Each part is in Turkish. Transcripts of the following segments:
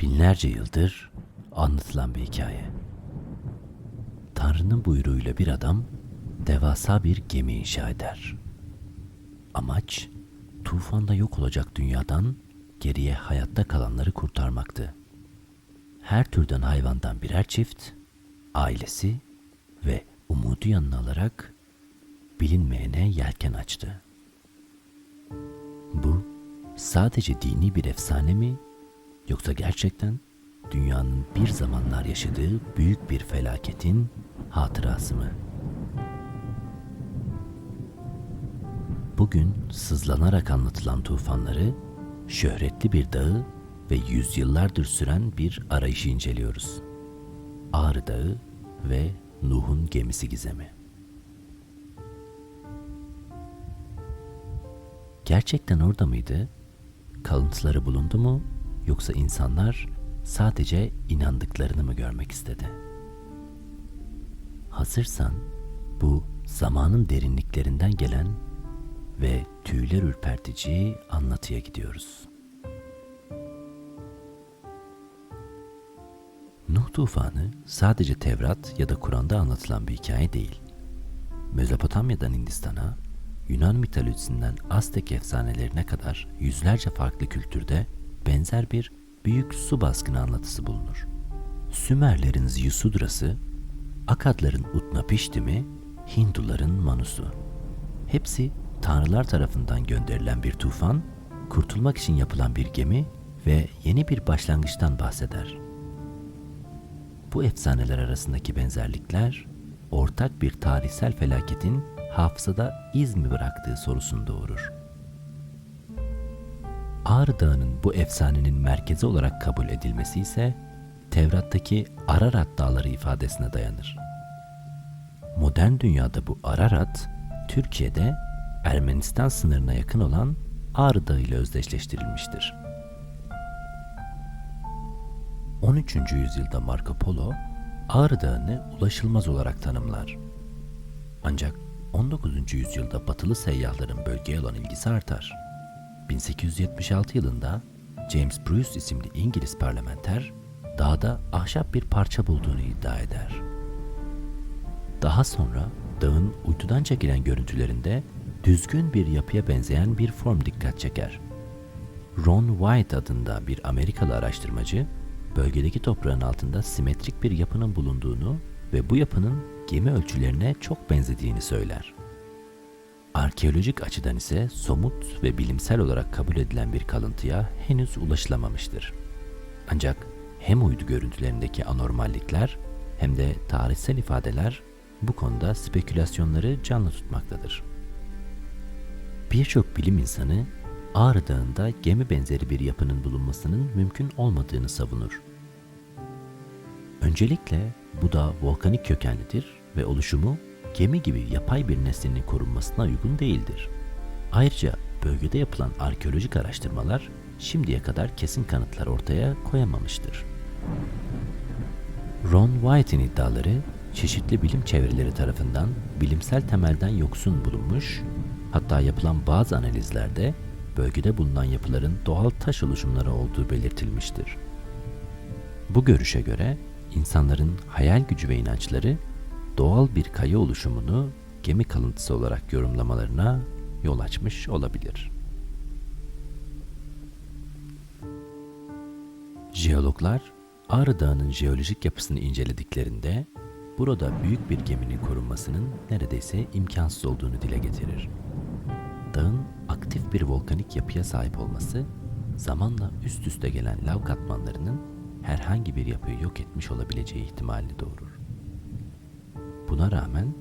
Binlerce yıldır anlatılan bir hikaye. Tanrı'nın buyruğuyla bir adam devasa bir gemi inşa eder. Amaç tufanda yok olacak dünyadan geriye hayatta kalanları kurtarmaktı. Her türden hayvandan birer çift, ailesi ve umudu yanına alarak bilinmeyene yelken açtı. Bu sadece dini bir efsane mi yoksa gerçekten dünyanın bir zamanlar yaşadığı büyük bir felaketin hatırası mı? Bugün sızlanarak anlatılan tufanları, şöhretli bir dağı ve yüzyıllardır süren bir arayışı inceliyoruz. Ağrı Dağı ve Nuh'un gemisi gizemi. Gerçekten orada mıydı? Kalıntıları bulundu mu yoksa insanlar sadece inandıklarını mı görmek istedi? Hazırsan bu zamanın derinliklerinden gelen ve tüyler ürpertici anlatıya gidiyoruz. Nuh tufanı sadece Tevrat ya da Kur'an'da anlatılan bir hikaye değil. Mezopotamya'dan Hindistan'a, Yunan mitolojisinden Aztek efsanelerine kadar yüzlerce farklı kültürde benzer bir büyük su baskını anlatısı bulunur. Sümerlerin Ziyusudrası, Akadların Utnapiştimi, Hinduların Manusu. Hepsi tanrılar tarafından gönderilen bir tufan, kurtulmak için yapılan bir gemi ve yeni bir başlangıçtan bahseder. Bu efsaneler arasındaki benzerlikler, ortak bir tarihsel felaketin hafızada iz mi bıraktığı sorusunu doğurur. Ağrı Dağı'nın bu efsanenin merkezi olarak kabul edilmesi ise Tevrat'taki Ararat Dağları ifadesine dayanır. Modern dünyada bu Ararat, Türkiye'de Ermenistan sınırına yakın olan Ağrı Dağı ile özdeşleştirilmiştir. 13. yüzyılda Marco Polo, Ağrı Dağı'nı ulaşılmaz olarak tanımlar. Ancak 19. yüzyılda batılı seyyahların bölgeye olan ilgisi artar. 1876 yılında James Bruce isimli İngiliz parlamenter dağda ahşap bir parça bulduğunu iddia eder. Daha sonra dağın uydudan çekilen görüntülerinde düzgün bir yapıya benzeyen bir form dikkat çeker. Ron White adında bir Amerikalı araştırmacı bölgedeki toprağın altında simetrik bir yapının bulunduğunu ve bu yapının gemi ölçülerine çok benzediğini söyler. Arkeolojik açıdan ise somut ve bilimsel olarak kabul edilen bir kalıntıya henüz ulaşılamamıştır. Ancak hem uydu görüntülerindeki anormallikler hem de tarihsel ifadeler bu konuda spekülasyonları canlı tutmaktadır. Birçok bilim insanı Ağrı Dağı'nda gemi benzeri bir yapının bulunmasının mümkün olmadığını savunur. Öncelikle bu da volkanik kökenlidir ve oluşumu gemi gibi yapay bir nesnenin korunmasına uygun değildir. Ayrıca bölgede yapılan arkeolojik araştırmalar şimdiye kadar kesin kanıtlar ortaya koyamamıştır. Ron White'in iddiaları çeşitli bilim çevreleri tarafından bilimsel temelden yoksun bulunmuş, hatta yapılan bazı analizlerde bölgede bulunan yapıların doğal taş oluşumları olduğu belirtilmiştir. Bu görüşe göre insanların hayal gücü ve inançları doğal bir kaya oluşumunu gemi kalıntısı olarak yorumlamalarına yol açmış olabilir. Jeologlar Ağrı Dağı'nın jeolojik yapısını incelediklerinde burada büyük bir geminin korunmasının neredeyse imkansız olduğunu dile getirir. Dağın aktif bir volkanik yapıya sahip olması zamanla üst üste gelen lav katmanlarının herhangi bir yapıyı yok etmiş olabileceği ihtimalini doğurur. Buna rağmen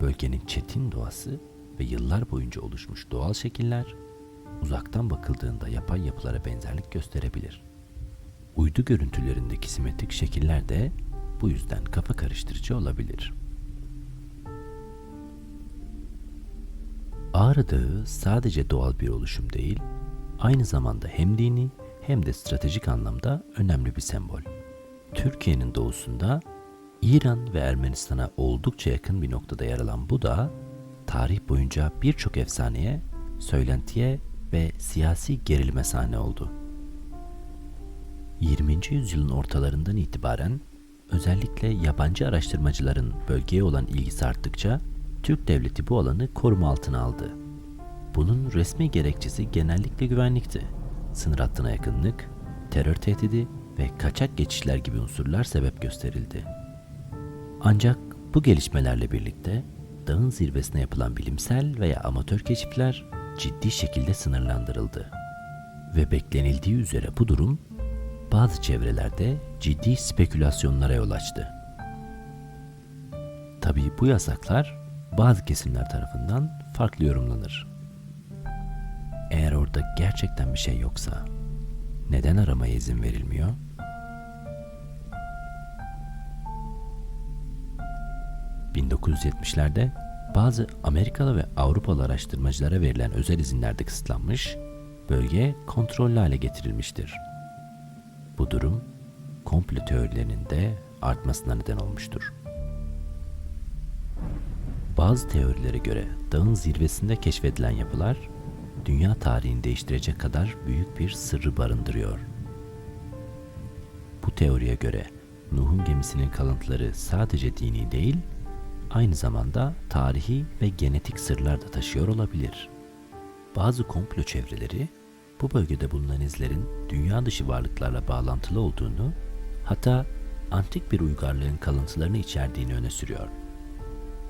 bölgenin çetin doğası ve yıllar boyunca oluşmuş doğal şekiller uzaktan bakıldığında yapay yapılara benzerlik gösterebilir. Uydu görüntülerindeki simetrik şekiller de bu yüzden kafa karıştırıcı olabilir. Ağrı Dağı sadece doğal bir oluşum değil, aynı zamanda hem dini hem de stratejik anlamda önemli bir sembol. Türkiye'nin doğusunda İran ve Ermenistan'a oldukça yakın bir noktada yer alan bu dağ, tarih boyunca birçok efsaneye, söylentiye ve siyasi gerilime sahne oldu. 20. yüzyılın ortalarından itibaren özellikle yabancı araştırmacıların bölgeye olan ilgisi arttıkça Türk devleti bu alanı koruma altına aldı. Bunun resmi gerekçesi genellikle güvenlikti. Sınır hattına yakınlık, terör tehdidi ve kaçak geçişler gibi unsurlar sebep gösterildi. Ancak bu gelişmelerle birlikte dağın zirvesine yapılan bilimsel veya amatör keşifler ciddi şekilde sınırlandırıldı. Ve beklenildiği üzere bu durum bazı çevrelerde ciddi spekülasyonlara yol açtı. Tabii bu yasaklar bazı kesimler tarafından farklı yorumlanır. Eğer orada gerçekten bir şey yoksa neden aramaya izin verilmiyor? ...1970'lerde bazı Amerikalı ve Avrupalı araştırmacılara verilen özel izinler de kısıtlanmış, bölge kontrollü hale getirilmiştir. Bu durum komplo teorilerinin de artmasına neden olmuştur. Bazı teorilere göre dağın zirvesinde keşfedilen yapılar dünya tarihini değiştirecek kadar büyük bir sırrı barındırıyor. Bu teoriye göre Nuh'un gemisinin kalıntıları sadece dini değil, aynı zamanda tarihi ve genetik sırlar da taşıyor olabilir. Bazı komplo çevreleri bu bölgede bulunan izlerin dünya dışı varlıklarla bağlantılı olduğunu, hatta antik bir uygarlığın kalıntılarını içerdiğini öne sürüyor.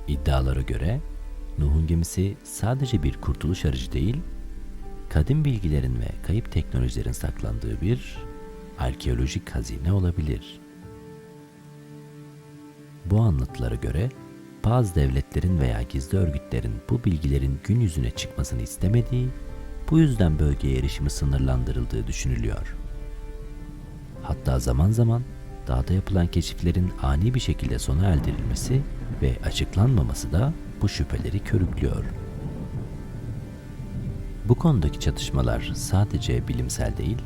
İddialara göre Nuh'un gemisi sadece bir kurtuluş aracı değil, kadim bilgilerin ve kayıp teknolojilerin saklandığı bir arkeolojik hazine olabilir. Bu anlatılara göre bazı devletlerin veya gizli örgütlerin bu bilgilerin gün yüzüne çıkmasını istemediği, bu yüzden bölgeye erişimi sınırlandırıldığı düşünülüyor. Hatta zaman zaman dağda yapılan keşiflerin ani bir şekilde sona erdirilmesi ve açıklanmaması da bu şüpheleri körüklüyor. Bu konudaki çatışmalar sadece bilimsel değil,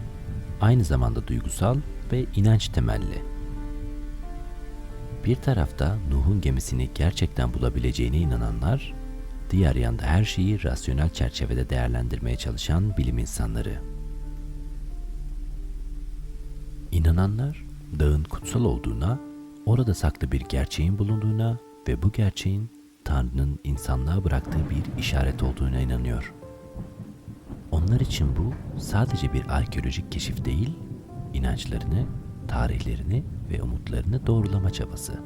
aynı zamanda duygusal ve inanç temelli. Bir tarafta Nuh'un gemisini gerçekten bulabileceğine inananlar, diğer yanda her şeyi rasyonel çerçevede değerlendirmeye çalışan bilim insanları. İnananlar, dağın kutsal olduğuna, orada saklı bir gerçeğin bulunduğuna ve bu gerçeğin Tanrı'nın insanlığa bıraktığı bir işaret olduğuna inanıyor. Onlar için bu sadece bir arkeolojik keşif değil, inançlarını, tarihlerini ve umutlarını doğrulama çabası.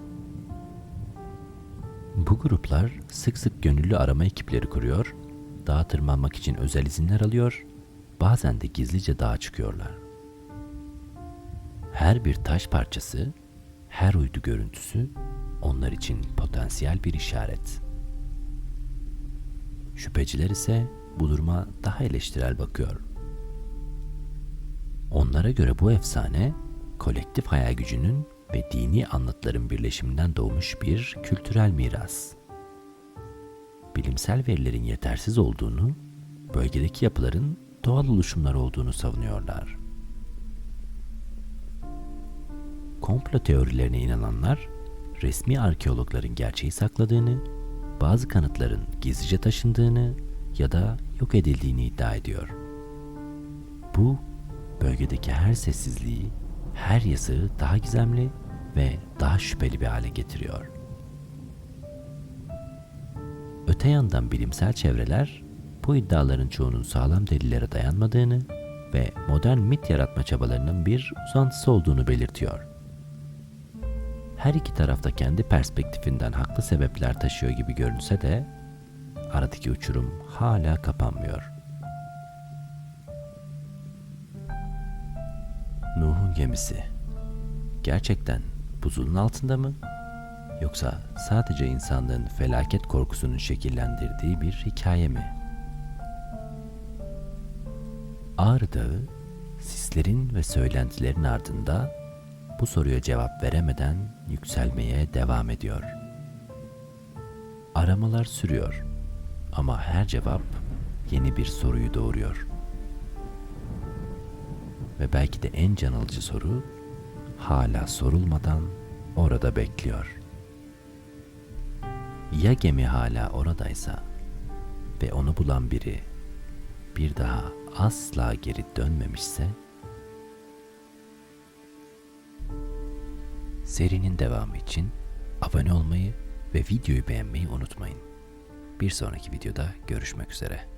Bu gruplar sık sık gönüllü arama ekipleri kuruyor, dağa tırmanmak için özel izinler alıyor, bazen de gizlice dağa çıkıyorlar. Her bir taş parçası, her uydu görüntüsü onlar için potansiyel bir işaret. Şüpheciler ise bu duruma daha eleştirel bakıyor. Onlara göre bu efsane kolektif hayal gücünün ve dini anlatıların birleşiminden doğmuş bir kültürel miras. Bilimsel verilerin yetersiz olduğunu, bölgedeki yapıların doğal oluşumlar olduğunu savunuyorlar. Komplo teorilerine inananlar, resmi arkeologların gerçeği sakladığını, bazı kanıtların gizlice taşındığını ya da yok edildiğini iddia ediyor. Bu, bölgedeki her sessizliği, her yasağı daha gizemli ve daha şüpheli bir hale getiriyor. Öte yandan bilimsel çevreler bu iddiaların çoğunun sağlam delillere dayanmadığını ve modern mit yaratma çabalarının bir uzantısı olduğunu belirtiyor. Her iki tarafta kendi perspektifinden haklı sebepler taşıyor gibi görünse de aradaki uçurum hala kapanmıyor. Nuh'un gemisi gerçekten buzulun altında mı? Yoksa sadece insanlığın felaket korkusunun şekillendirdiği bir hikaye mi? Ağrı Dağı, sislerin ve söylentilerin ardında bu soruya cevap veremeden yükselmeye devam ediyor. Aramalar sürüyor ama her cevap yeni bir soruyu doğuruyor. Ve belki de en can alıcı soru hala sorulmadan orada bekliyor. Ya gemi hala oradaysa ve onu bulan biri bir daha asla geri dönmemişse Serinin devamı için abone olmayı ve videoyu beğenmeyi unutmayın. Bir sonraki videoda görüşmek üzere.